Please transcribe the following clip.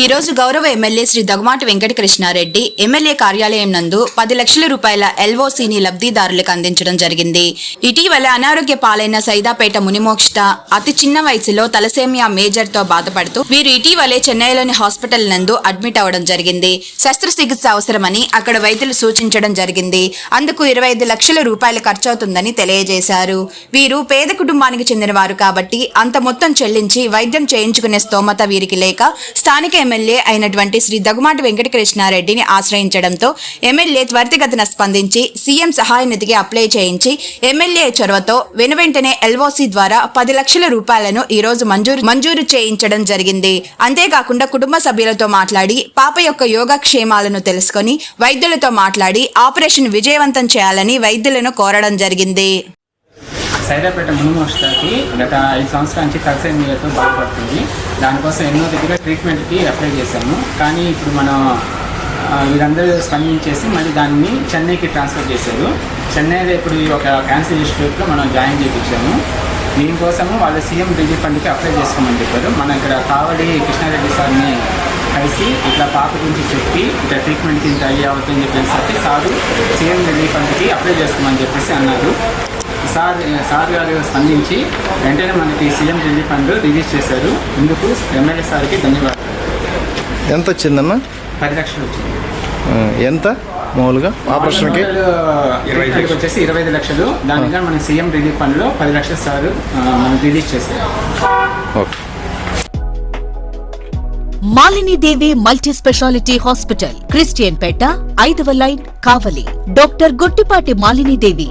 ఈ రోజు గౌరవ ఎమ్మెల్యే శ్రీ దగుమాటి వెంకటకృష్ణారెడ్డి ఎమ్మెల్యే కార్యాలయం నందు పది లక్షల రూపాయల ఎల్ఓసిని లబ్ధిదారులకు అందించడం జరిగింది. ఇటీవల అనారోగ్య పాలైన సైదాపేట మునిమోక్షిత అతి చిన్న వయసులో తలసేమియా మేజర్తో బాధపడుతూ వీరు ఇటీవలే చెన్నైలోని హాస్పిటల్ నందు అడ్మిట్ అవ్వడం జరిగింది. శస్త్రచికిత్స అవసరమని అక్కడ వైద్యులు సూచించడం జరిగింది. అందుకు ఇరవై ఐదు లక్షల రూపాయలు ఖర్చవుతుందని తెలియజేశారు. వీరు పేద కుటుంబానికి చెందినవారు కాబట్టి అంత మొత్తం చెల్లించి వైద్యం చేయించుకునే స్తోమత వీరికి లేక స్థానిక ఎమ్మెల్యే అయినటువంటి శ్రీ దగుమాటి వెంకటకృష్ణారెడ్డిని ఆశ్రయించడంతో ఎమ్మెల్యే త్వరితగతిన స్పందించి సీఎం సహాయ నిధికి అప్లై చేయించి ఎమ్మెల్యే చొరవతో వెనువెంటనే ఎల్ఓసి ద్వారా పది లక్షల రూపాయలను ఈ రోజు మంజూరు మంజూరు చేయించడం జరిగింది. అంతేకాకుండా కుటుంబ సభ్యులతో మాట్లాడి పాప యొక్క యోగక్షేమాలను తెలుసుకొని వైద్యులతో మాట్లాడి ఆపరేషన్ విజయవంతం చేయాలని వైద్యులను కోరడం జరిగింది. సైదాపేట మునుమోష్టాకి గత ఐదు సంవత్సరాల నుంచి తలసేమియాతో బాధపడుతుంది. దానికోసం ఎన్నో దగ్గర ట్రీట్మెంట్కి అప్లై చేశాము. కానీ ఇప్పుడు మనం వీరందరూ స్పందించేసి మళ్ళీ దాన్ని చెన్నైకి ట్రాన్స్ఫర్ చేశారు. చెన్నైలో ఇప్పుడు ఈ ఒక క్యాన్సర్ ఇన్స్టిట్యూట్లో మనం జాయిన్ చేయించాము. దీనికోసము వాళ్ళు సీఎం రిలీఫ్ ఫండ్కి అప్లై చేసుకోమని చెప్పారు. మనం ఇక్కడ కావలి కృష్ణారెడ్డి సార్ని కలిసి ఇట్లా పాప గురించి చెప్పి ఇట్లా ట్రీట్మెంట్కి ఇంత అయ్యి అవుతుందని చెప్పేసి సారు సీఎం రిలీఫ్ ఫండ్కి అప్లై చేసుకోమని చెప్పేసి అన్నారు. సార్ సార్ గారు స్పందించి వెంటనే మనకి సీఎం రిలీఫ్ ఫండ్ రిలీజ్ చేశారు. ఇందుకు ఎమ్మెల్యే సార్కి ధన్యవాదాలు. ఎంత వచ్చిందన్న పది లక్షలు వచ్చింది. ఆ, ఎంత మామూలుగా? ఆపరేషన్కి ట్రీట్మెంట్కి వచ్చేసి ఇరవై ఐదు లక్షలు. దానిగా మన సీఎం రిలీఫ్ ఫండ్లో పది లక్షలు సార్ మనకి రిలీజ్ చేశారు. Okay. Malinidevi multi speciality hospital Christian పేట ఐదవ line Kavali. Doctor Guttipati Malinidevi